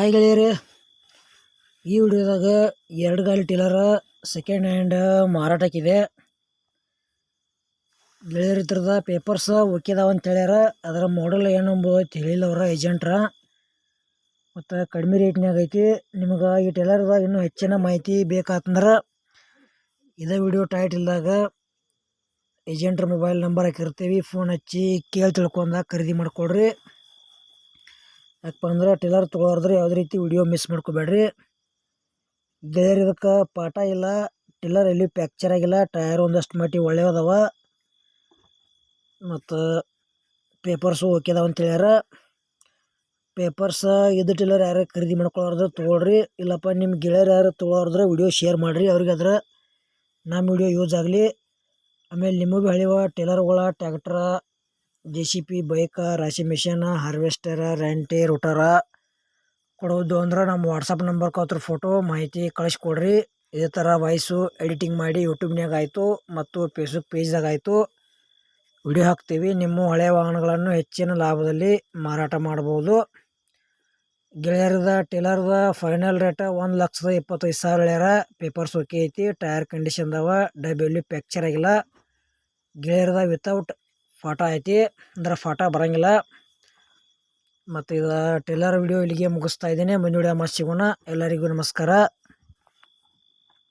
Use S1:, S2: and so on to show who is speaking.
S1: Hi ಗೆಳೆಯರೆ, ಈ ವಿಡಿಯೋದಾಗ ಎರಡು ಗಾಲಿ ಟೀಲರ್ ಸೆಕೆಂಡ್ ಹ್ಯಾಂಡ್ ಮಾರಾಟಕ್ಕಿದೆ. ಗೆಳೆಯರ ಇದ್ರದ ಪೇಪರ್ಸ್ ಒಕ್ಕಿದಾವ ಅಂತ ಹೇಳ್ಯಾರ. ಅದರ ಮಾಡಲ್ ಏನು ತಿಳಿಲ್ಲ ಅವರ ಏಜೆಂಟ್ರ ಮತ್ತು ಕಡಿಮೆ ರೇಟ್ನಾಗ ಐತಿ. ನಿಮಗೆ ಈ ಟೇಲರ್ದಾಗ ಇನ್ನೂ ಹೆಚ್ಚಿನ ಮಾಹಿತಿ ಬೇಕಾತಂದ್ರೆ ಇದೇ ವಿಡಿಯೋ ಟೈಟಲ್ದಾಗ ಏಜೆಂಟ್ರ ಮೊಬೈಲ್ ನಂಬರ್ ಹಾಕಿರ್ತೀವಿ. ಫೋನ್ ಹಚ್ಚಿ ಕೇಳಿ ತಿಳ್ಕೊಂಡಾಗ ಖರೀದಿ ಮಾಡ್ಕೊಳ್ರಿ ಯಾಕಪ್ಪ ಅಂದ್ರೆ ಟೇಲರ್ ತೊಗೊಳೋದ್ರೆ ಯಾವುದೇ ರೀತಿ ವಿಡಿಯೋ ಮಿಸ್ ಮಾಡ್ಕೋಬೇಡ್ರಿ. ಗೆಳೆಯರು ಇದಕ್ಕೆ ಪಾಠ ಇಲ್ಲ ಟಿಲ್ಲರ್ ಎಲ್ಲಿ ಪ್ಯಾಕ್ಚರ್ ಆಗಿಲ್ಲ ಟಯರ್ ಒಂದಷ್ಟು ಮಟ್ಟಿ ಒಳ್ಳೆಯದವ ಮತ್ತು ಪೇಪರ್ಸು ಓಕೆ ಅದಾವ ಅಂತ ಹೇಳ್ಯಾರ. ಪೇಪರ್ಸ್ ಇದು ಟಿಲ್ಲರ್ ಯಾರು ಖರೀದಿ ಮಾಡ್ಕೊಳ್ಳೋರ್ದ್ರೆ ತೊಗೊಳ್ರಿ, ಇಲ್ಲಪ್ಪ ನಿಮ್ಮ ಗೆಳೆಯರು ಯಾರು ತೊಗೊಳೋದ್ರೆ ವಿಡಿಯೋ ಶೇರ್ ಮಾಡಿರಿ ಅವ್ರಿಗೆ ಅದ್ರ ನಮ್ಮ ವಿಡಿಯೋ ಯೂಸ್ ಆಗಲಿ. ಆಮೇಲೆ ನಿಮಗೂ ಹಳಿವ ಟೇಲರ್ಗಳ, ಟ್ಯಾಕ್ಟ್ರ ಜೆ ಬೈಕ್, ರಾಶಿ ಮಿಷನ್ ಹಾರ್ವೆಸ್ಟರ್, ರೆಂಟಿ ರೋಟರ ಕೊಡೋದು ಅಂದ್ರೆ ನಮ್ಮ ವಾಟ್ಸಪ್ ನಂಬರ್ ಅದ್ರ ಫೋಟೋ ಮಾಹಿತಿ ಕಳಿಸ್ಕೊಡ್ರಿ. ಇದೇ ಥರ ವಾಯ್ಸು ಎಡಿಟಿಂಗ್ ಮಾಡಿ ಯೂಟ್ಯೂಬ್ನಾಗ ಆಯಿತು ಮತ್ತು ಫೇಸ್ಬುಕ್ ಪೇಜ್ದಾಗ ಆಯಿತು. ವಿಡಿಯೋ ಹಾಕ್ತೀವಿ. ನಿಮ್ಮ ಹಳೆ ವಾಹನಗಳನ್ನು ಹೆಚ್ಚಿನ ಲಾಭದಲ್ಲಿ ಮಾರಾಟ ಮಾಡ್ಬೋದು. ಗೆಳೆಯರದ ಟೇಲರ್ದ ಫೈನಲ್ ರೇಟ ಒಂದು ಲಕ್ಷದ ಇಪ್ಪತ್ತೈದು ಸಾವಿರ ಹೇಳ್ಯಾರ. ಪೇಪರ್ಸ್ ಓಕೆ ಐತಿ. ಟೈರ್ ಕಂಡೀಷನ್ ಅದಾವ. ಡಬ್ಬಿಯಲ್ಲಿ ಪ್ಯಾಕ್ಚರ್ ಆಗಿಲ್ಲ. ಗೆಳೆಯರದ ವಿತೌಟ್ ಫಾಟ ಐತಿ, ಅಂದ್ರೆ ಫಾಟ ಬರಂಗಿಲ್ಲ. ಮತ್ತು ಇದು ಟೇಲರ್ ವಿಡಿಯೋ ಇಲ್ಲಿಗೆ ಮುಗಿಸ್ತಾ ಇದ್ದೀನಿ. ಮುಂದಿನ ವಿಡಿಯೋ ಸಿಗೋಣ. ಎಲ್ಲರಿಗೂ ನಮಸ್ಕಾರ.